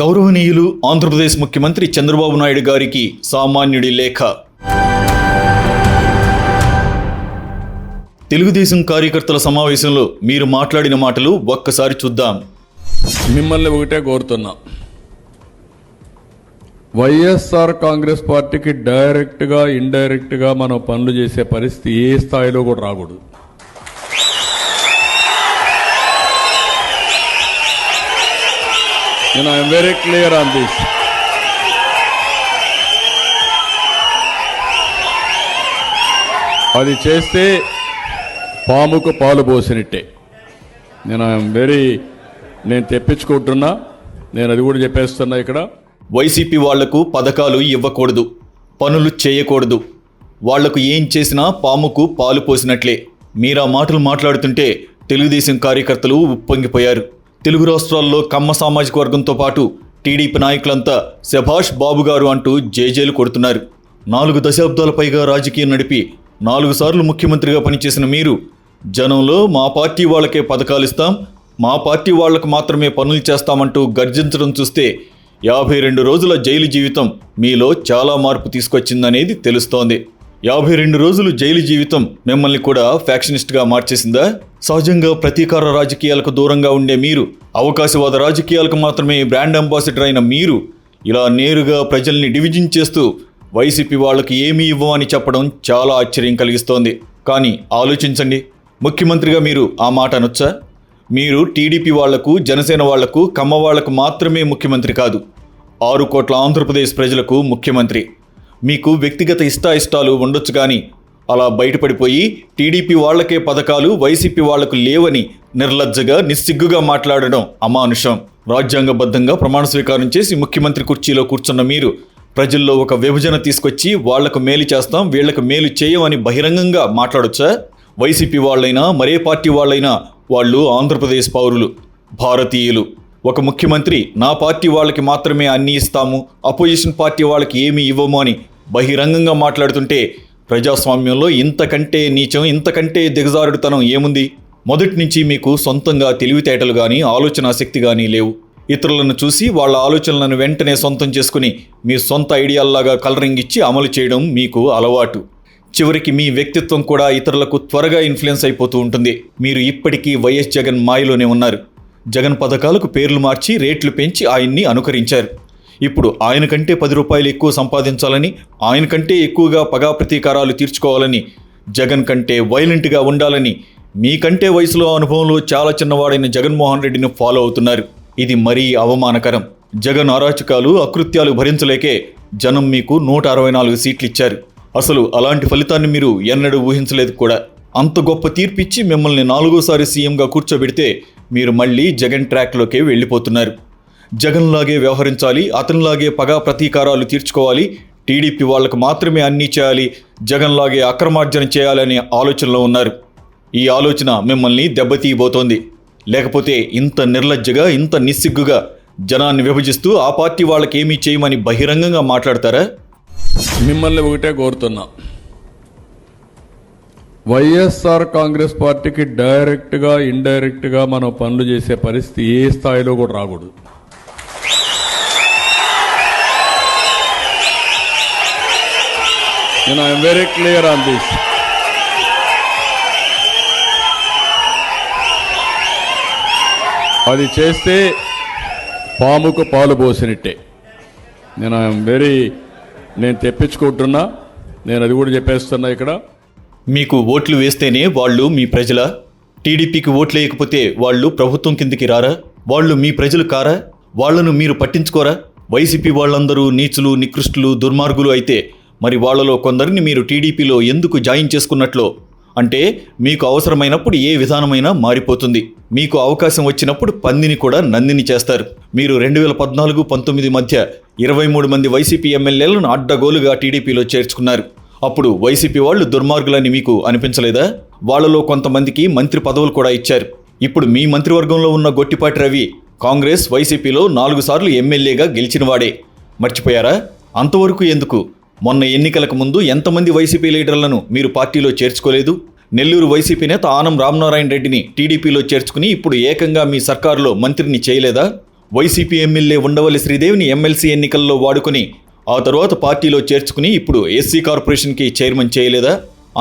గౌరవనీయులు ఆంధ్రప్రదేశ్ ముఖ్యమంత్రి చంద్రబాబు నాయుడు గారికి సామాన్యుడి లేఖ. తెలుగుదేశం కార్యకర్తల సమావేశంలో మీరు మాట్లాడిన మాటలు ఒక్కసారి చూద్దాం. మిమ్మల్ని ఒకటే కోరుతున్నా. వైఎస్ఆర్ కాంగ్రెస్ పార్టీకి డైరెక్ట్గా ఇండైరెక్ట్గా మనం పనులు చేసే పరిస్థితి ఏ స్థాయిలో కూడా రాకూడదు. నేను I'm very clear on this అది చేస్తే పాముకు పాలు పోసినట్టే. నేను ఐఎమ్ వెరీ నేను తెప్పించుకుంటున్నా. నేను అది కూడా చెప్పేస్తున్నా ఇక్కడ. వైసీపీ వాళ్ళకు పథకాలు ఇవ్వకూడదు పనులు చేయకూడదు. వాళ్ళకు ఏం చేసినా పాముకు పాలు పోసినట్లే. మీరా మాటలు మాట్లాడుతుంటే తెలుగుదేశం కార్యకర్తలు ఉప్పొంగిపోయారు. తెలుగు రాష్ట్రాల్లో కమ్మ సామాజిక వర్గంతో పాటు టీడీపీ నాయకులంతా శభాష్ బాబు గారు అంటూ జేజేలు కొడుతున్నారు. నాలుగు దశాబ్దాల పైగా రాజకీయం నడిపి నాలుగు సార్లు ముఖ్యమంత్రిగా పనిచేసిన మీరు జనంలో మా పార్టీ వాళ్ళకే పథకాలు ఇస్తాం మా పార్టీ వాళ్ళకు మాత్రమే పనులు చేస్తామంటూ గర్జించడం చూస్తే యాభై రెండు రోజుల జైలు జీవితం మీలో చాలా మార్పు తీసుకొచ్చిందనేది తెలుస్తోంది. యాభై రెండు రోజులు జైలు జీవితం మిమ్మల్ని కూడా ఫ్యాక్షనిస్ట్గా మార్చేసిందా? సహజంగా ప్రతీకార రాజకీయాలకు దూరంగా ఉండే మీరు అవకాశవాద రాజకీయాలకు మాత్రమే బ్రాండ్ అంబాసిడర్ అయిన మీరు ఇలా నేరుగా ప్రజల్ని డివిజన్ చేస్తూ వైసీపీ వాళ్ళకి ఏమీ ఇవ్వమని చెప్పడం చాలా ఆశ్చర్యం కలిగిస్తోంది. కానీ ఆలోచించండి ముఖ్యమంత్రిగా మీరు ఆ మాట అనొచ్చా? మీరు టీడీపీ వాళ్ళకు జనసేన వాళ్ళకు కమ్మ వాళ్ళకు మాత్రమే ముఖ్యమంత్రి కాదు. ఆరు కోట్ల ఆంధ్రప్రదేశ్ ప్రజలకు ముఖ్యమంత్రి. మీకు వ్యక్తిగత ఇష్టాయిష్టాలు ఉండొచ్చు కానీ అలా బయటపడిపోయి టీడీపీ వాళ్ళకే పథకాలు వైసీపీ వాళ్ళకు లేవని నిర్లజ్జగా నిస్సిగ్గుగా మాట్లాడడం అమానుషం. రాజ్యాంగబద్ధంగా ప్రమాణ స్వీకారం చేసి ముఖ్యమంత్రి కుర్చీలో కూర్చున్న మీరు ప్రజల్లో ఒక విభజన తీసుకొచ్చి వాళ్ళకు మేలు చేస్తాం వీళ్ళకు మేలు చేయమని బహిరంగంగా మాట్లాడొచ్చా? వైసీపీ వాళ్ళైనా మరే పార్టీ వాళ్ళైనా వాళ్ళు ఆంధ్రప్రదేశ్ పౌరులు భారతీయులు. ఒక ముఖ్యమంత్రి నా పార్టీ వాళ్ళకి మాత్రమే అన్నీ ఇస్తాము అపోజిషన్ పార్టీ వాళ్ళకి ఏమీ ఇవ్వము అని బహిరంగంగా మాట్లాడుతుంటే ప్రజాస్వామ్యంలో ఇంతకంటే నీచం ఇంతకంటే దిగజారుడుతనం ఏముంది? మొదటి నుంచి మీకు సొంతంగా తెలివితేటలు కానీ ఆలోచన శక్తి కానీ లేవు. ఇతరులను చూసి వాళ్ళ ఆలోచనలను వెంటనే సొంతం చేసుకుని మీ సొంత ఐడియాల్లాగా కలరింగ్ ఇచ్చి అమలు చేయడం మీకు అలవాటు. చివరికి మీ వ్యక్తిత్వం కూడా ఇతరులకు త్వరగా ఇన్ఫ్లుయెన్స్ అయిపోతూ ఉంటుంది. మీరు ఇప్పటికీ వైఎస్ జగన్ మాయలోనే ఉన్నారు. జగన్ పథకాలకు పేర్లు మార్చి రేట్లు పెంచి ఆయన్ని అనుకరించారు. ఇప్పుడు ఆయన కంటే పది రూపాయలు ఎక్కువ సంపాదించాలని ఆయన కంటే ఎక్కువగా పగా ప్రతీకారాలు తీర్చుకోవాలని జగన్ కంటే వైలెంట్గా ఉండాలని మీకంటే వయసులో అనుభవంలో చాలా చిన్నవాడైన జగన్మోహన్ రెడ్డిని ఫాలో అవుతున్నారు. ఇది మరీ అవమానకరం. జగన్ అరాచకాలు అకృత్యాలు భరించలేకే జనం మీకు నూట అరవై నాలుగు సీట్లు ఇచ్చారు. అసలు అలాంటి ఫలితాన్ని మీరు ఎన్నడూ ఊహించలేదు కూడా. అంత గొప్ప తీర్పిచ్చి మిమ్మల్ని నాలుగోసారి సీఎంగా కూర్చోబెడితే మీరు మళ్ళీ జగన్ ట్రాక్లోకి వెళ్ళిపోతున్నారు. జగన్లాగే వ్యవహరించాలి అతనిలాగే పగా ప్రతీకారాలు తీర్చుకోవాలి టీడీపీ వాళ్ళకు మాత్రమే అన్నీ చేయాలి జగన్లాగే అక్రమార్జన చేయాలనే ఆలోచనలో ఉన్నారు. ఈ ఆలోచన మిమ్మల్ని దెబ్బతీయబోతోంది. లేకపోతే ఇంత నిర్లజ్జగా ఇంత నిస్సిగ్గుగా జనాన్ని విభజిస్తూ ఆ పార్టీ వాళ్ళకి ఏమీ చేయమని బహిరంగంగా మాట్లాడతారా? మిమ్మల్ని ఒకటే కోరుతున్నా. వైఎస్ఆర్ కాంగ్రెస్ పార్టీకి డైరెక్ట్గా ఇండైరెక్ట్గా మనం పనులు చేసే పరిస్థితి ఏ స్థాయిలో కూడా రాకూడదు. నేను I'm very clear on this అది చేస్తే పాముకు పాలు పోసినట్టే. నేను ఐఎమ్ వెరీ నేను తెప్పించుకుంటున్నా. నేను అది కూడా చెప్పేస్తున్నా ఇక్కడ. మీకు ఓట్లు వేస్తేనే వాళ్ళు మీ ప్రజల టీడీపీకి ఓట్లు వేయకపోతే వాళ్ళు ప్రభుత్వం కిందికి రారా? వాళ్ళు మీ ప్రజలు కారా? వాళ్ళను మీరు పట్టించుకోరా? వైసీపీ వాళ్ళందరూ నీచులు నికృష్టులు దుర్మార్గులు అయితే మరి వాళ్ళలో కొందరిని మీరు టీడీపీలో ఎందుకు జాయిన్ చేసుకున్నట్లో? అంటే మీకు అవసరమైనప్పుడు ఏ విధానమైనా మారిపోతుంది. మీకు అవకాశం వచ్చినప్పుడు పందిని కూడా నందిని చేస్తారు. మీరు రెండు వేల పద్నాలుగు పంతొమ్మిది మధ్య ఇరవై మూడు మంది వైసీపీ ఎమ్మెల్యేలను అడ్డగోలుగా టీడీపీలో చేర్చుకున్నారు. అప్పుడు వైసీపీ వాళ్ళు దుర్మార్గులని మీకు అనిపించలేదా? వాళ్ళలో కొంతమందికి మంత్రి పదవులు కూడా ఇచ్చారు. ఇప్పుడు మీ మంత్రివర్గంలో ఉన్న గొట్టిపాటి రవి కాంగ్రెస్ వైసీపీలో నాలుగు సార్లు ఎమ్మెల్యేగా గెలిచినవాడే. మర్చిపోయారా? అంతవరకు ఎందుకు? మొన్న ఎన్నికలకు ముందు ఎంతమంది వైసీపీ లీడర్లను మీరు పార్టీలో చేర్చుకోలేదు? నెల్లూరు వైసీపీ నేత ఆనం రామనారాయణ రెడ్డిని టీడీపీలో చేర్చుకుని ఇప్పుడు ఏకంగా మీ సర్కారులో మంత్రిని చేయలేదా? వైసీపీ ఎమ్మెల్యే ఉండవల్లి శ్రీదేవిని ఎమ్మెల్సీ ఎన్నికల్లో వాడుకొని ఆ తర్వాత పార్టీలో చేర్చుకుని ఇప్పుడు ఎస్సీ కార్పొరేషన్కి చైర్మన్ చేయలేదా?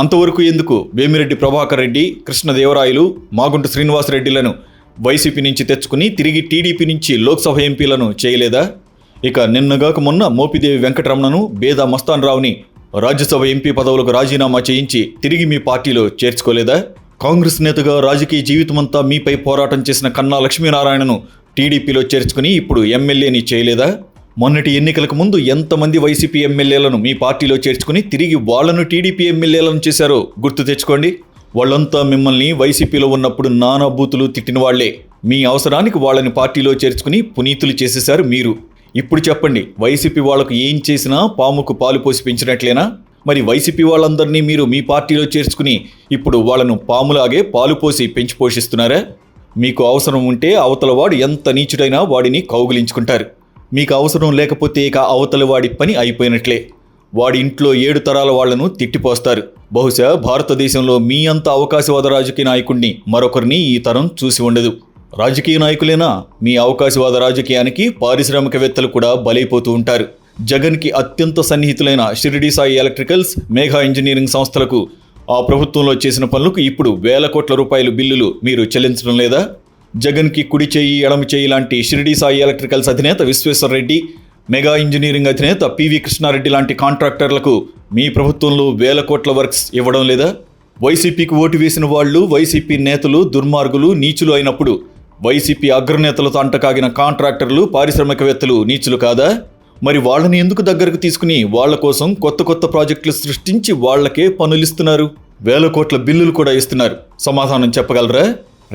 అంతవరకు ఎందుకు? వేమిరెడ్డి ప్రభాకర్ రెడ్డి కృష్ణదేవరాయలు మాగుంట శ్రీనివాసరెడ్డిలను వైసీపీ నుంచి తెచ్చుకుని తిరిగి టీడీపీ నుంచి లోక్సభ ఎంపీలను చేయలేదా? ఇక నిన్నగాక మొన్న మోపిదేవి వెంకటరమణను బేదా మస్తాన్ రావుని రాజ్యసభ ఎంపీ పదవులకు రాజీనామా చేయించి తిరిగి మీ పార్టీలో చేర్చుకోలేదా? కాంగ్రెస్ నేతగా రాజకీయ జీవితమంతా మీపై పోరాటం చేసిన కన్నా లక్ష్మీనారాయణను టీడీపీలో చేర్చుకుని ఇప్పుడు ఎమ్మెల్యేని చేయలేదా? మొన్నటి ఎన్నికలకు ముందు ఎంతమంది వైసీపీ ఎమ్మెల్యేలను మీ పార్టీలో చేర్చుకుని తిరిగి వాళ్ళను టీడీపీ ఎమ్మెల్యేలను చేశారో గుర్తు తెచ్చుకోండి. వాళ్ళంతా మిమ్మల్ని వైసీపీలో ఉన్నప్పుడు నానా బూతులు తిట్టిన వాళ్ళే మీ అవసరానికి వాళ్ళని పార్టీలో చేర్చుకుని పునీతులు చేసేశారు మీరు. ఇప్పుడు చెప్పండి వైసీపీ వాళ్ళకు ఏం చేసినా పాముకు పాలు పోసి పెంచినట్లేనా? మరి వైసీపీ వాళ్ళందరినీ మీరు మీ పార్టీలో చేర్చుకుని ఇప్పుడు వాళ్ళను పాములాగే పాలు పోసి పెంచి పోషిస్తున్నారా? మీకు అవసరం ఉంటే అవతల వాడు ఎంత నీచుడైనా వాడిని కౌగులించుకుంటారు. మీకు అవసరం లేకపోతే ఇక అవతల వాడి పని అయిపోయినట్లే. వాడి ఇంట్లో ఏడు తరాల వాళ్ళను తిట్టిపోస్తారు. బహుశా భారతదేశంలో మీ అంత అవకాశవాద రాజకీయ నాయకుడిని మరొకరిని ఈ తరం చూసి ఉండదు. రాజకీయ నాయకులేనా మీ అవకాశవాద రాజకీయానికి పారిశ్రామికవేత్తలు కూడా బలైపోతూ ఉంటారు. జగన్కి అత్యంత సన్నిహితులైన షిరిడి సాయి ఎలక్ట్రికల్స్ మేఘా ఇంజనీరింగ్ సంస్థలకు ఆ ప్రభుత్వంలో చేసిన పనులకు ఇప్పుడు వేల కోట్ల రూపాయలు బిల్లులు మీరు చెల్లించడం లేదా? జగన్కి కుడి చేయి ఎడమ చేయి లాంటి షిరిడి సాయి ఎలక్ట్రికల్స్ అధినేత విశ్వేశ్వరరెడ్డి మెగా ఇంజనీరింగ్ అధినేత పివి కృష్ణారెడ్డి లాంటి కాంట్రాక్టర్లకు మీ ప్రభుత్వంలో వేల కోట్ల వర్క్స్ ఇవ్వడం లేదా? వైసీపీకి ఓటు వేసిన వాళ్ళు వైసీపీ నేతలు దుర్మార్గులు నీచులు అయినప్పుడు వైసీపీ అగ్రనేతలతో అంటకాగిన కాంట్రాక్టర్లు పారిశ్రామికవేత్తలు నీచులు కాదా? మరి వాళ్ళని ఎందుకు దగ్గరకు తీసుకుని వాళ్ళ కోసం కొత్త కొత్త ప్రాజెక్టులు సృష్టించి వాళ్ళకే పనులిస్తున్నారు? వేల కోట్ల బిల్లులు కూడా ఇస్తున్నారు. సమాధానం చెప్పగలరా?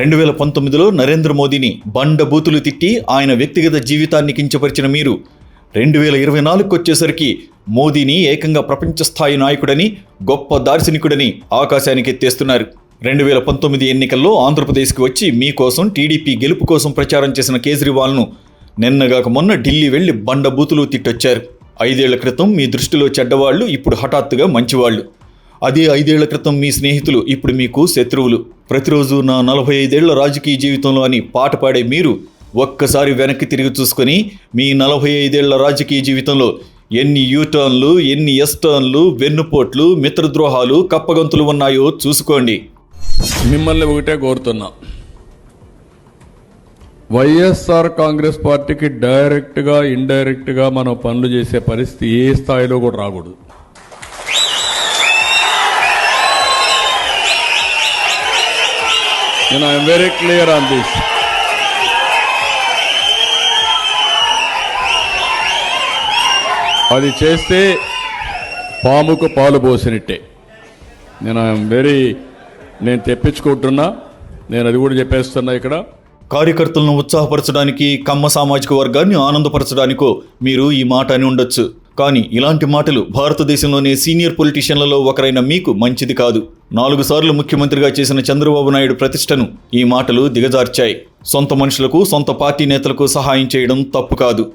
రెండు వేల పంతొమ్మిదిలో నరేంద్ర మోదీని బండ బూతులు తిట్టి ఆయన వ్యక్తిగత జీవితాన్ని కించపరిచిన మీరు రెండు వేల ఇరవై నాలుగుకి వచ్చేసరికి మోదీని ఏకంగా ప్రపంచ స్థాయి నాయకుడని గొప్ప దార్శనికుడని ఆకాశానికి ఎత్తేస్తున్నారు రెండు వేల పంతొమ్మిది ఎన్నికల్లో ఆంధ్రప్రదేశ్కి వచ్చి మీకోసం టీడీపీ గెలుపు కోసం ప్రచారం చేసిన కేజ్రీవాల్ను నిన్నగాక మొన్న ఢిల్లీ వెళ్ళి బండ బూతులు తిట్టొచ్చారు. ఐదేళ్ళ క్రితం మీ దృష్టిలో చెడ్డవాళ్ళు ఇప్పుడు హఠాత్తుగా మంచివాళ్ళు అదే ఐదేళ్ళ క్రితం మీ స్నేహితులు ఇప్పుడు మీకు శత్రువులు. ప్రతిరోజు నా నలభై ఐదేళ్ళ రాజకీయ జీవితంలో అని పాట పాడే మీరు ఒక్కసారి వెనక్కి తిరిగి చూసుకొని మీ నలభై ఐదేళ్ళ రాజకీయ జీవితంలో ఎన్ని యూటర్న్లు ఎన్ని ఎస్టర్న్లు వెన్నుపోట్లు మిత్రద్రోహాలు కప్పగంతులు ఉన్నాయో చూసుకోండి. మిమ్మల్ని ఒకటే కోరుతున్నా. వైఎస్ఆర్ కాంగ్రెస్ పార్టీకి డైరెక్ట్గా ఇండైరెక్ట్గా మనం పనులు చేసే పరిస్థితి ఏ స్థాయిలో కూడా రాకూడదు. నేను I'm very clear on this అది చేస్తే పాముకు పాలు పోసినట్టే. నేను ఐఎమ్ వెరీ నేను తెప్పించుకుంటున్నా నేను అది కూడా చెప్పేస్తున్నా ఇక్కడ. కార్యకర్తలను ఉత్సాహపరచడానికి కమ్మ సామాజిక వర్గాన్ని ఆనందపరచడానికో మీరు ఈ మాట అని ఉండొచ్చు. కానీ ఇలాంటి మాటలు భారతదేశంలోనే సీనియర్ పొలిటీషియన్లలో ఒకరైన మీకు మంచిది కాదు. నాలుగు సార్లు ముఖ్యమంత్రిగా చేసిన చంద్రబాబు నాయుడు ప్రతిష్టను ఈ మాటలు దిగజార్చాయి. సొంత మనుషులకు సొంత పార్టీ నేతలకు సహాయం చేయడం తప్పు కాదు.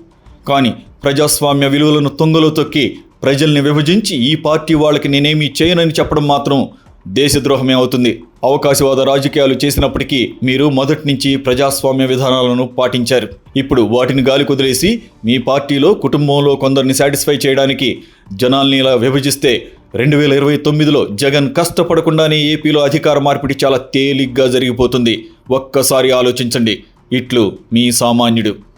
కానీ ప్రజాస్వామ్య విలువలను తొంగలో తొక్కి ప్రజల్ని విభజించి ఈ పార్టీ వాళ్ళకి నేనేమీ చేయనని చెప్పడం మాత్రం దేశద్రోహమే అవుతుంది. అవకాశవాద రాజకీయాలు చేసినప్పటికీ మీరు మొదటి నుంచి ప్రజాస్వామ్య విధానాలను పాటించారు. ఇప్పుడు వాటిని గాలి కుదిలేసి మీ పార్టీలో కుటుంబంలో కొందరిని సాటిస్ఫై చేయడానికి జనాల్ని ఇలా విభజిస్తే రెండు వేల ఇరవై తొమ్మిదిలో జగన్ కష్టపడకుండానే ఏపీలో అధికార మార్పిడి చాలా తేలిగ్గా జరిగిపోతుంది. ఒక్కసారి ఆలోచించండి. ఇట్లు మీ సామాన్యుడు.